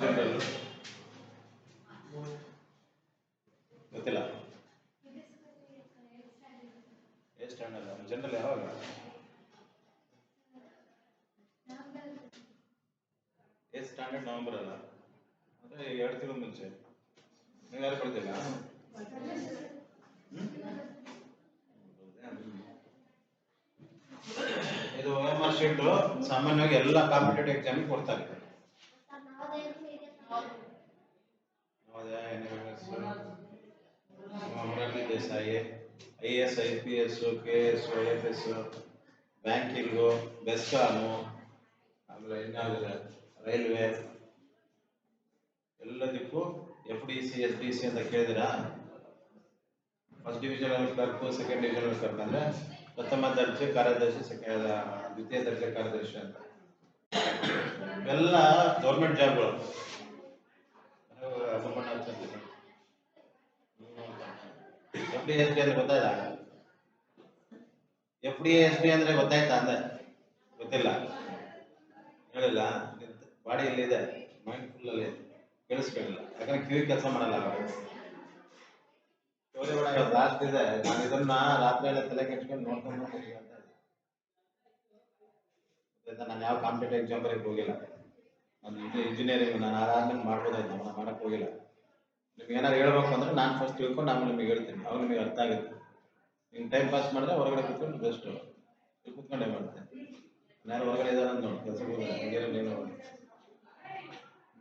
General ಗೊತ್ತಿಲ್ಲ. ಎಷ್ಟು standard general ಯಾವಾಗ? ಎಷ್ಟು ಸ್ಟ್ಯಾಂಡರ್ಡ್ ನವೆಂಬರ್ ಅಲ್ಲ? ಅಂದ್ರೆ ಎರಡು ತಿಂಗಳು ಮುಂಚೆ. ನೀವು ಯಾರು ಕೊಡ್ತಿಲ್ಲ ಇದು ಓ ಎಂ ಆರ್ ಶೀಟು ಸಾಮಾನ್ಯವಾಗಿ ಎಲ್ಲ ಕಾಂಪಿಟೇಟಿವ್ ಎಕ್ಸಾಮ್ ಕೊಡ್ತಾರೆ Navodaya N M S A, I S, I P S, K S I F S, banking BESCOM ಆಮೇಲೆ ಇನ್ನಾದ್ರೆ ರೈಲ್ವೆ. ಎಲ್ಲದಕ್ಕೂ F D C, S D C ಅಂತ ಕೇಳಿದಿರಾ first divisional clerk second divisional clerk ಅಂದ್ರೆ ಪ್ರಥಮ ದರ್ಜೆ ಕಾರ್ಯದರ್ಶಿ second ದ್ವಿತೀಯ ದರ್ಜೆ ಕಾರ್ಯದರ್ಶಿ ಅಂತ. ಎಲ್ಲ ಗೌರ್ಮೆಂಟ್ ಜಾಬ್ಗಳು ಎಫ್ ಡಿ ಎಸ್ ಬಿ ಅಂದ್ರೆ ಗೊತ್ತಾಯ್ತಾ? ಎಫ್ ಡಿ ಎಸ್ ಡಿ ಅಂದ್ರೆ ಗೊತ್ತಾಯ್ತಾ ಅಂದ್ರೆ ಗೊತ್ತಿಲ್ಲ. ಹೇಳಿಲ್ಲ. ಬಾಡಿ ಇದೆ ಮೈಂಡ್ ಫುಲ್ ಅಲ್ಲಿ. ಕೇಳಿಸ್ಕೊಳ್ಳಿಲ್ಲ ಯಾಕಂದ್ರೆ ಕಿವಿ ಕೆಲಸ ಮಾಡಲ್ಲ ಅವರು. ಲಾಸ್ಟ್ ಇದೆ. ನಾನು ಇದನ್ನ ರಾತ್ರಿ ಎಲ್ಲ ತಲೆ ಕೆಟ್ಕೊಂಡು ನೋಡ್ಕೊಂಡು ಅಂತ? ನಾನು ಯಾವ ಕಾಂಪಿಟೇಟಿವ್ ಎಕ್ಸಾಮ್ ಬರೀಕ್ ಹೋಗಿಲ್ಲ. ನಾನು ಇಂಜಿನಿಯರಿಂಗ್ ನಾನು ಆರಾಮ ಮಾಡ್ಬೋದಾಯ್ತು. ನಾನು ಮಾಡಕ್ ಹೋಗಿಲ್ಲ. ನಿಮ್ಗೆ ಏನಾರು ಹೇಳ್ಬೇಕು ಅಂದ್ರೆ ನಾನು ಫಸ್ಟ್ ತಿಳ್ಕೊಂಡು ಆಮೇಲೆ ನಿಮಗೆ ಹೇಳ್ತೀನಿ. ಅವಾಗ ನಿಮಗೆ ಅರ್ಥ ಆಗುತ್ತೆ. ನಿಮ್ಮ ಟೈಮ್ ಪಾಸ್ ಮಾಡಿದ್ರೆ ಹೊರಗಡೆ ಕೂತ್ಕೊಂಡು ಬೆಸ್ಟು ಕೂತ್ಕೊಂಡೆ ಮಾಡ್ತೇನೆ ಯಾರು ಹೊರಗಡೆ ಇದ್ದಾರೆ ಅಂತ ನೋಡಿ ಕೆಲಸ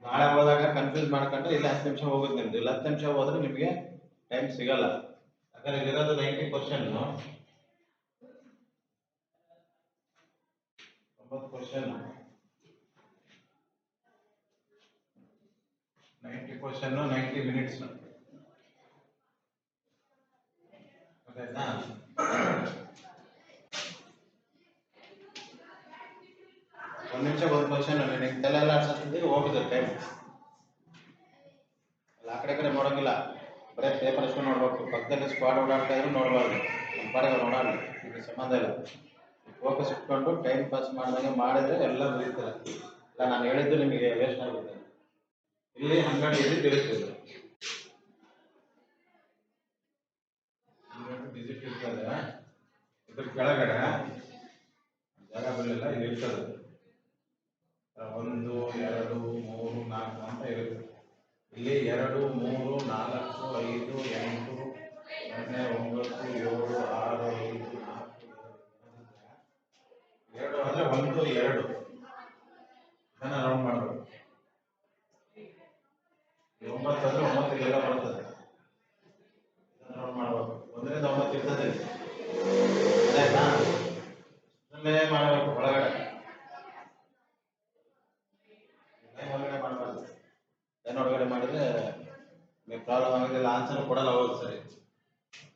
ನಾಳೆ ಹೋದಾಗ ಕನ್ಫ್ಯೂಸ್ ಮಾಡ್ಕೊಂಡ್ರೆ ಇಲ್ಲ ಹತ್ತು ನಿಮಿಷ ಹೋಗುತ್ತೆ ನಿಮ್ದು. ಇಲ್ಲಿ ಹತ್ತು ನಿಮಿಷ ಹೋದ್ರೆ ನಿಮಗೆ ಟೈಮ್ ಸಿಗಲ್ಲ. ಯಾಕಂದ್ರೆ ಇಲ್ಲಿರೋದು ನೈಂಟಿ ಪರ್ಸೆಂಟ್ ಒಂಬತ್ತು question ninety question ninety minutes ಗೊತ್ತಾಯ್ತಾ ಒಂದು ನಿಮಿಷ ಒಂದು ಕ್ವಶನ್ ನಿನಗೆ ತಲೆ ಎಲ್ಲ ಆಡ್ಸೋದ್ರಿಗೆ ಹೋಗುತ್ತೆ ಟೈಮ್ ಅಲ್ಲ, ಆ ಕಡೆ ಕಡೆ ನೋಡೋಂಗಿಲ್ಲ. ಬರೀ ಪೇಪರ್ ಅಷ್ಟು ನೋಡ್ಬೇಕು. ಪಕ್ಕದಲ್ಲಿ ಸ್ಕ್ವಾಡ್ ಓಡಾಡ್ತಾ ಇದ್ರು, ನೋಡಬಾರ್ದು. ನಮ್ಮ ಪಾಡಿಗೆ ಓಡಾಡಲಿ. ಇದು ಸಂಬಂಧ ಇಲ್ಲ. ಫೋಕಸ್ ಇಟ್ಕೊಂಡು ಟೈಮ್ ಪಾಸ್ ಮಾಡಿದಂಗೆ ಮಾಡಿದ್ರೆ ಎಲ್ಲ ಮುಗಿತಾರೆ. ಇಲ್ಲ ನಾನು ಹೇಳಿದ್ದು ನಿಮಗೆ ವೇಸ್ಟ್ ಆಗುತ್ತೆ. ಇಲ್ಲಿ ಹನ್ನೆರಡು ಡಿಜಿಟ್ ಇರುತ್ತೆ ಹನ್ನೆರಡು ಇರ್ತದೆ ಇದ್ರ ಕೆಳಗಡೆ ಜಾಗ ಬರಲಿಲ್ಲ ಇಲ್ಲಿ ಇರ್ತದೆ. ಮಾಡಬೇಕು ಒಳಗಡೆ. ಮಾಡಬಾರ್ದು. ಮಾಡಿದ್ರೆ ಪ್ರಾಬ್ಲಮ್ ಆನ್ಸರ್ ಕೊಡಲ್ಲ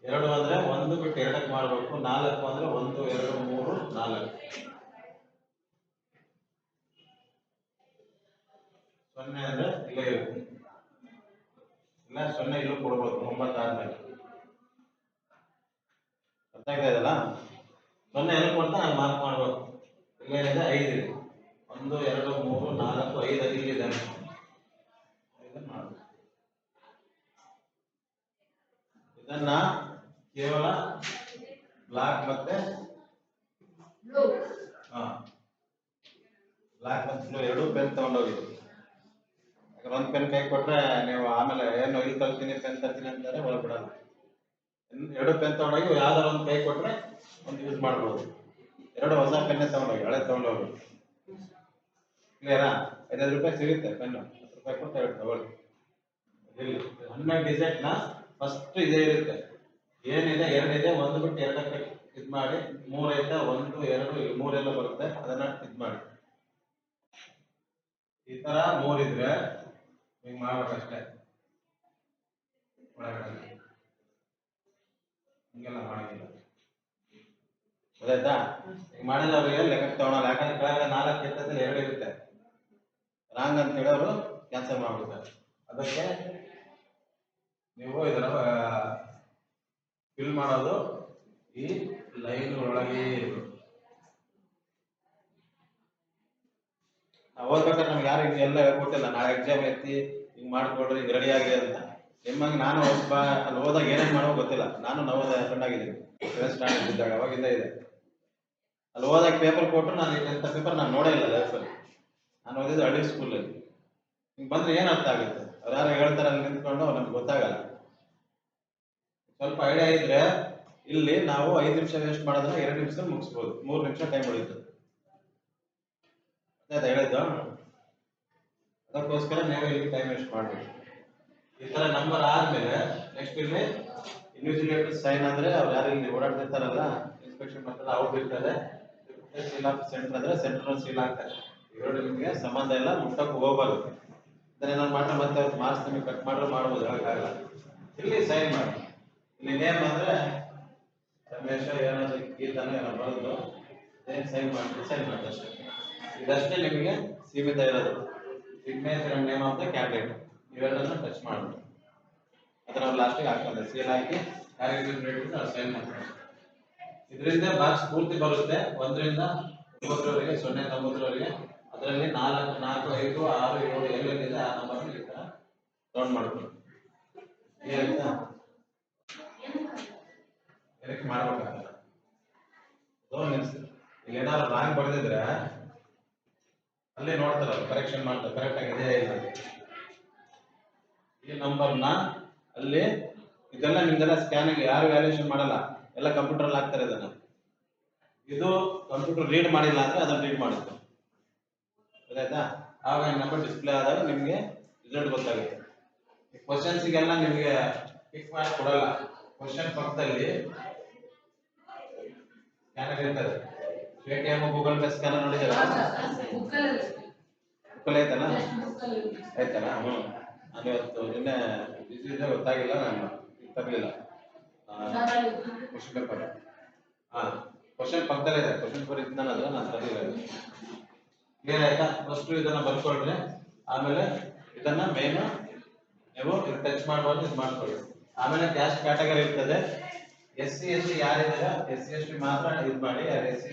ಎರಡು ಅಂದ್ರೆ ಒಂದು ಬಿಟ್ಟು ಮಾಡಬೇಕು ಒಂದು, ಎರಡು, ಮೂರು, ನಾಲ್ಕು. ಸೊನ್ನೆ ಅಂದ್ರೆ ಇಲ್ಲೇ, ಸೊನ್ನೆ ಇಲ್ಲೂ ಕೊಡ್ಬೋದು ಒಂಬತ್ತು ಆದ್ಮೇಲೆ ಆಗ್ತಾ ಇದೆಯಲ್ಲ? ಸೊನ್ನೆ ಎಲ್ಲಿ ಕೊಡ್ತಾ? ನಾನು ಮಾರ್ಕ್ ಮಾಡ್ಬೋದು ಇಲ್ಲೇನಿದೆ ಐದು ಇದೆ. ಒಂದು, ಎರಡು, ಮೂರು, ನಾಲ್ಕು, ಐದು ಇಲ್ಲಿದೆ ಇದನ್ನ ಕೇವಲ ಬ್ಲಾಕ್ ಮತ್ತೆ ಬ್ಲಾಕ್ ಮತ್ತೆ ಎರಡು ಪೆನ್ ತಗೊಂಡೋಗಿ ಯಾಕಂದ್ರೆ ಒಂದು ಪೆನ್ ಕೈ ಕೊಟ್ರೆ ನೀವು ಆಮೇಲೆ ಏನು ಇಲ್ಲಿ ತರ್ತೀನಿ ಪೆನ್ ತರ್ತೀನಿ ಅಂತಾರೆ ಒಳಗೆ ಬಿಡಲ್ಲ. ಇನ್ನು ಎರಡು ಪೆನ್ ತಗೊಂಡೋಗಿ ಯಾವ್ದಾರು ಒಂದು ಕೈ ಕೊಟ್ರೆ ಒಂದು ಯೂಸ್ ಮಾಡ್ಬೋದು. ಎರಡು ಹೊಸ ಪೆನ್ನೇ ತಗೊಂಡೋಗಿ, ಹಳೆ ತಗೊಂಡೋಗಿ. ಕ್ಲಿಯರಾ ಐದೈದು ರೂಪಾಯಿ ಸಿಗುತ್ತೆ ಪೆನ್ನು ಹತ್ತು ರೂಪಾಯಿ ಕೊಟ್ಟು ಎರಡು ತಗೊಳ್ಳಿ. ಇಲ್ಲಿ ಹನ್ನೆರಡು ಡಿಸೈಟ್ನ ಫಸ್ಟ್ ಇದೇ ಇರುತ್ತೆ. ಏನಿದೆ, ಎರಡಿದೆ, ಒಂದು ಬಿಟ್ಟು ಎರಡಕ್ಕೆ ಇದು ಮಾಡಿ, ಮೂರೈತೆ, ಒಂದು, ಎರಡು ಮೂರೆಲ್ಲ ಬರುತ್ತೆ. ಅದನ್ನ ಇದು ಮಾಡಿ. ಈ ತರ ಮೂರಿದ್ರೆ ಹಿಂಗೆ ಮಾಡ್ಬೇಕಷ್ಟೇ. ಒಳಗಡೆ ಹಿಂಗೆಲ್ಲ ಮಾಡಂಗಿಲ್ಲ ಗೊತ್ತಾಯ್ತಾ? ಅವ್ರಿಗೆ ಲೆಕ್ಕಕ್ಕೆ ತಗೊಳಲ್ಲ. ಯಾಕಂದ್ರೆ ಕೆಳಗಡೆ ನಾಲ್ಕು ಎತ್ತದಲ್ಲಿ ಎರಡು ಇರುತ್ತೆ. ರಾಂಗ್ ಅಂತ ಹೇಳೋರು ಕ್ಯಾನ್ಸಲ್ ಮಾಡ್ಬಿಡ್ತಾರೆ. ಅದಕ್ಕೆ ನೀವು ಇದರ ಫಿಲ್ ಮಾಡೋದು ಈ ಲೈನ್ ಒಳಗೆ ಓದ್ಬೇಕಾದ್ರೆ ನಮ್ಗೆ ಯಾರು ಎಲ್ಲ ಹೇಳ್ಕೊಟ್ಟಿಲ್ಲ. ನಾಳೆ ಎಕ್ಸಾಮ್ ಎತ್ತಿ ಹಿಂಗ್ ಮಾಡ್ಕೊಡ್ರಿ ರೆಡಿ ಆಗಿ ಅಂತ. ನಿಮ್ಮಂಗೆ ನಾನು ಅಲ್ಲಿ ಹೋದಾಗ ಏನೇನು ಮಾಡೋ ಗೊತ್ತಿಲ್ಲ. ನಾನು ನವೋದಯ ಫ್ರೆಂಡ್ ಆಗಿದ್ದೀನಿ. ಸ್ಟ್ಯಾಂಡರ್ಡ್ ಇದ್ದಾಗ ಅವಾಗಿಂದ ಇದೆ. ಅಲ್ಲಿ ಹೋದಾಗ ಪೇಪರ್ ಕೊಟ್ಟು ನಾನು ಇಂಥ ಪೇಪರ್ ನಾನು ನೋಡೇ ಇಲ್ಲ ಲೈಫಲ್ಲಿ ನಾನು ಓದಿದ್ದು ಹಳ್ಳಿ ಸ್ಕೂಲಲ್ಲಿ ಹಿಂಗೆ ಬಂದ್ರೆ ಏನು ಅರ್ಥ ಆಗುತ್ತೆ? ಅವ್ರು ಯಾರು ಹೇಳ್ತಾರೆ ಅಲ್ಲಿ ನಿಂತ್ಕೊಂಡು, ನಮ್ಗೆ ಗೊತ್ತಾಗಲ್ಲ. ಸ್ವಲ್ಪ ಐಡಿಯಾ ಇದ್ರೆ ಇಲ್ಲಿ ನಾವು ಐದು ನಿಮಿಷ ವೇಸ್ಟ್ ಮಾಡೋದನ್ನ ಎರಡು ನಿಮಿಷ ಮುಗಿಸ್ಬೋದು. ಮೂರು ನಿಮಿಷ ಟೈಮ್ ಉಳಿತು ಹೇಳಿದ್ದು, ಅದಕ್ಕೋಸ್ಕರ ನೀವು ಇಲ್ಲಿ ಟೈಮ್ ವೇಸ್ಟ್ ಮಾಡಬೇಕು ಈ ತರ ನಂಬರ್ ಆದ್ಮೇಲೆ ನೆಕ್ಸ್ಟ್ ಇಲ್ಲಿ ಇನ್ವಿಜಿಲೇಟರ್ ಸೈನ್ ಅಂದ್ರೆ ಅವ್ರು ಯಾರು ಇಲ್ಲಿ ಓಡಾಡ್ತಿರ್ತಾರಲ್ಲ ಇನ್ಸ್ಪೆಕ್ಷನ್ ಮಾಡ್ತಾರೆ, ಅವ್ರು ಇರ್ತಾರೆ ಸೀಲ್ ಆಫ್ ಸೆಂಟರ್ ಅಂದ್ರೆ ಸೆಂಟರ್ ಸೀಲ್ ಆಗ್ತಾರೆ ಇವರು ನಿಮಗೆ ಸಂಬಂಧ ಇಲ್ಲ, ಮುಟ್ಟಕ್ಕೆ ಹೋಗ್ಬಾರ್ದು. ಇದನ್ನೇನಾದ್ರು ಮಾಡ್ರೆ ಮತ್ತೆ ಅವ್ರು ಮಾರ್ಕ್ಸ್ ನಿಮಗೆ ಕಟ್ ಮಾಡ್ರೆ ಮಾಡ್ಬೋದು ಹೇಳಕ್ಕಾಗಲ್ಲ ಇಲ್ಲಿ ಸೈನ್ ಮಾಡಿ. ಇಲ್ಲಿ ನೇಮ್ ಅಂದ್ರೆ ರಮೇಶ ಏನಾದ್ರು ಗೀತಾನ ಏನೋ ಬರೆದು. ಸೈನ್ ಮಾಡಿ ಸೈನ್ ಮಾಡಿ ಅಷ್ಟೇ ಇದಷ್ಟೇ ನಿಮಗೆ ಸೀಮಿತ ಇರೋದು. Signature name of the candidate ಇವೆಲ್ಲದನ್ನ touch ಮಾಡಬೇಕು. ಅದನ್ನ ಲಾಸ್ಟಿಗೆ ಹಾಕ್ತಾರೆ ಸೀಲ್ ಹಾಕಿ ಸೈನ್ ಮಾಡ್ತಾರೆ ಇದರಿಂದ ಬಾಕ್ಸ್ ಪೂರ್ತಿ ಬರುತ್ತೆ. ಒಂದರಿಂದ ಒಂಬತ್ತರವರೆಗೆ ಸೊನ್ನೆ ತೊಂಬತ್ತರವರೆಗೆ. ಅದರಲ್ಲಿ ನಾಲ್ಕು ನಾಲ್ಕು, ಐದು, ಆರು, ಏಳು ಎಲ್ಲೆಲ್ಲಿದೆ ಆ ನಂಬರ್ ಈ ಮಾಡ್ಬೇಕು ಏನಕ್ಕೆ ಮಾಡ್ಬೇಕಾಗಲ್ಲ? ಇಲ್ಲಿ ಏನಾದ್ರು ರಾಂಗ್ ಬರೆದಿದ್ರೆ, ಅಲ್ಲಿ ನೋಡ್ತಾರ ಕರೆಕ್ಷನ್ ಮಾಡ್ತಾರೆ. ಕರೆಕ್ಟ್ ಆಗಿದೆ, ಇಲ್ಲ. ಈ ನಂಬರ್ನ ಅಲ್ಲಿ ಇದೆಲ್ಲ ನಿಮ್ದೆಲ್ಲ ಸ್ಕ್ಯಾನಿಂಗ್ ಯಾರು ವ್ಯಾಲ್ಯೂಷನ್ ಮಾಡಲ್ಲ ಎಲ್ಲ ಕಂಪ್ಯೂಟರ್ ಹಾಕ್ತಾರೆ ಇದನ್ನ. ಇದು ಕಂಪ್ಯೂಟರ್ ರೀಡ್ ಮಾಡಿಲ್ಲ ಅಂದ್ರೆ ಅದನ್ನ ರೀಡ್ ಮಾಡುತ್ತೆ. ಗೊತ್ತಾಯ್ತಾ ಆಗ ನಂಬರ್ ಡಿಸ್ಪ್ಲೇ ಆದಾಗ ನಿಮಗೆ ರಿಸಲ್ಟ್ ಗೊತ್ತಾಗುತ್ತೆ. ಕ್ವಶನ್ಸ್ಗೆಲ್ಲ ನಿಮಗೆ ಪಿಕ್ ಮಾಡಿ ಕೊಡಲ್ಲ. ಕ್ವಶನ್ ಪಕ್ಕದಲ್ಲಿ ಸ್ಕ್ಯಾನರ್ ಇರ್ತದೆ. ಪೇಟಿಎಂ ಗೂಗಲ್ ಪೇ ಸ್ಕ್ಯಾನರ್ ಬುಕ್ಕಲ್ಲಿ ಐತಲ್ಲ? ಆಯ್ತಲ್ಲ? ಹ್ಞೂ ನಾನು ಇವತ್ತು ನಿನ್ನೆ ಬಿಸಿ ಗೊತ್ತಾಗಿಲ್ಲ ನಾನು. ತರಲಿಲ್ಲ ಕ್ವಶನ್ ಪೇಪರ್ ಹಾಂ ಕ್ವಶನ್ ಪಕ್ಕದಲ್ಲೇ ಇದೆ. ಕ್ವಶನ್ ಪೇಪರ್ ಇದ್ದಾನಲ್ಲ ನಾನು ತರಲಿಲ್ಲ ಕ್ಲಿಯರ್ ಆಯ್ತಾ? ಫಸ್ಟು ಇದನ್ನ ಬರ್ಕೊಳ್ರಿ ಆಮೇಲೆ ಇದನ್ನ ಮೇನ್ ನೀವು ಟಚ್ ಮಾಡಬಾರ್ದು, ಇದು ಮಾಡ್ಕೊಳ್ಳಿ. ಆಮೇಲೆ ಕ್ಯಾಸ್ಟ್ ಕ್ಯಾಟಗರಿ ಇರ್ತದೆ. ಎಸ್ ಸಿ ಎಸ್ ಟಿ ಯಾರಿದ್ದಾರೆ? ಎಸ್ ಸಿ ಎಸ್ ಟಿ ಮಾತ್ರ ಇದು ಮಾಡಿ. S C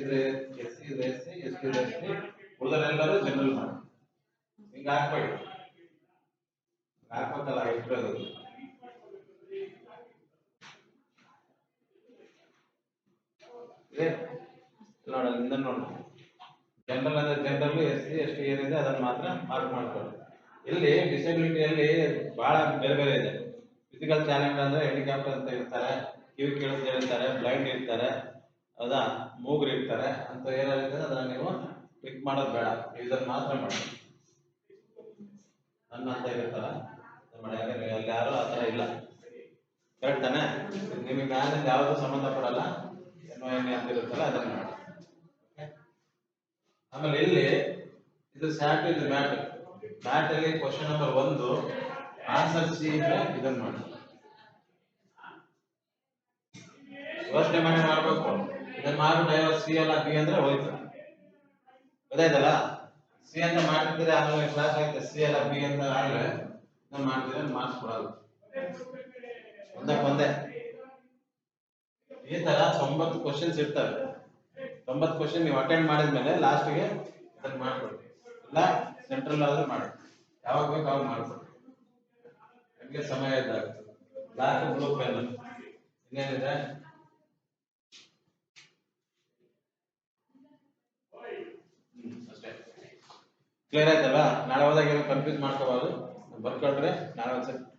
S C S C S T S T ಉಳಿದರೆಲ್ಲರೂ general ಮಾಡಿ. ಹಿಂಗೆ ಹಾಕ್ಬೇಡಿ ಹಾಕ್ಬೇಕಲ್ಲ ಇಟ್ಟಿರೋದು ಇದೆ? ನೋಡ ನಿಂದ ನೋಡ. ಜನರಲ್ ಅಂದ್ರೆ general S C S T ಏನಿದೆ ಅದನ್ನ ಮಾತ್ರ ಮಾರ್ಕ್ ಮಾಡ್ಕೊಳ್ಳಿ ಇಲ್ಲಿ ಡಿಸೆಬಿಲಿಟಿಯಲ್ಲಿ ಬಹಳ ಬೇರೆ ಬೇರೆ ಇದೆ. ಫಿಸಿಕಲ್ ಚಾಲೆಂಜ್ ಅಂದ್ರೆ ಹೆಲಿಕಾಪ್ಟರ್ ಅಂತ ಇರ್ತಾರೆ ಕಿವಿ ಕೇಳಿಸ್ತಾ ಇರ್ತಾರೆ ಬ್ಲೈಂಡ್ ಇರ್ತಾರೆ ಹೌದಾ ಮೂಗ್ರು ಇರ್ತಾರೆ, ಅಂತ ಏನಾಗುತ್ತೆ ಅದನ್ನ ನೀವು ಕ್ಲಿಕ್ ಮಾಡೋದು ಬೇಡ. ಇದನ್ನ ಮಾತ್ರ ಮಾಡಿ ನನ್ನ ಅಂತ ಇರುತ್ತಲ್ಲ ಯಾಕಂದ್ರೆ ಅಲ್ಲಿ ಯಾರು ಆ ತರ ಇಲ್ಲ. ಕರೆಕ್ಟ್ ತಾನೆ ನಿಮಗೆ ಯಾವುದು ಸಂಬಂಧ ಪಡಲ್ಲ ಏನೋ ಎಣ್ಣೆ ಅಂತ ಇರುತ್ತಲ್ಲ ಅದನ್ನ ಮಾಡಿ. ಆಮೇಲೆ ಇಲ್ಲಿ, ಇದು ಸ್ಯಾಟ್ ಇದು ಮ್ಯಾಟ್ ಮ್ಯಾಟ್ ಅಲ್ಲಿ ಕ್ವಶನ್ ನಂಬರ್ ಒಂದು ಆನ್ಸರ್ ಸಿ ಇದ್ರೆ ಇದನ್ನ ಮಾಡಿ. ಯೋಚನೆ ಮಾಡಿ ಮಾಡ್ಬೇಕು. ಇದನ್ನ ಮಾಡ್ಬಿಟ್ಟು ಸಿ ಅಲ್ಲ ಬಿ ಅಂದ್ರೆ ಹೋಯ್ತು. ಗೊತ್ತಾಯ್ತಲ್ಲ? ಸಿ ಅಂತ ಮಾಡ್ತಿದ್ರೆ ಆಮೇಲೆ ಕ್ಲಾಸ್ ಆಯ್ತು ಸಿ ಅಲ್ಲ ಬಿ ಅಂತ ಆದ್ರೆ ಮಾಡ್ತಿದ್ರೆ ಮಾರ್ಕ್ಸ್ ಕೊಡಲ್ಲ. ಒಂದಕ್ಕೆ ಒಂದೇ. ಈ ತರ ತೊಂಬತ್ತು ಕ್ವಶನ್ಸ್ ಇರ್ತವೆ. ತೊಂಬತ್ತು ಕ್ವಶನ್ ನೀವು ಅಟೆಂಡ್ ಮಾಡಿದ್ಮೇಲೆ ಲಾಸ್ಟ್ಗೆ ಅದನ್ನ ಮಾಡ್ಕೊಡಿ. ಇಲ್ಲ ಸೆಂಟ್ರಲ್ ಆದ್ರೆ ಮಾಡಿ. ಯಾವಾಗ ಬೇಕು ಅವಾಗ ಮಾಡ್ಕೊಡಿ. ನಿಮಗೆ ಸಮಯ ಇದ್ದಾಗ ಬ್ಲಾಕ್ ಬ್ಲೂ ಪೆನ್ ಇನ್ನೇನಿದೆ? ಕ್ಲಿಯರ್ ಆಯ್ತಲ್ಲ ನಾಳೆ ಹೋದಾಗ ಏನು ಕನ್ಫ್ಯೂಸ್ ಮಾಡ್ಕೋಬಾರ್ದು. ನಾಳೆ ಒಂದ್ಸರಿ ಪ್ರಾಕ್ಟೀಸ್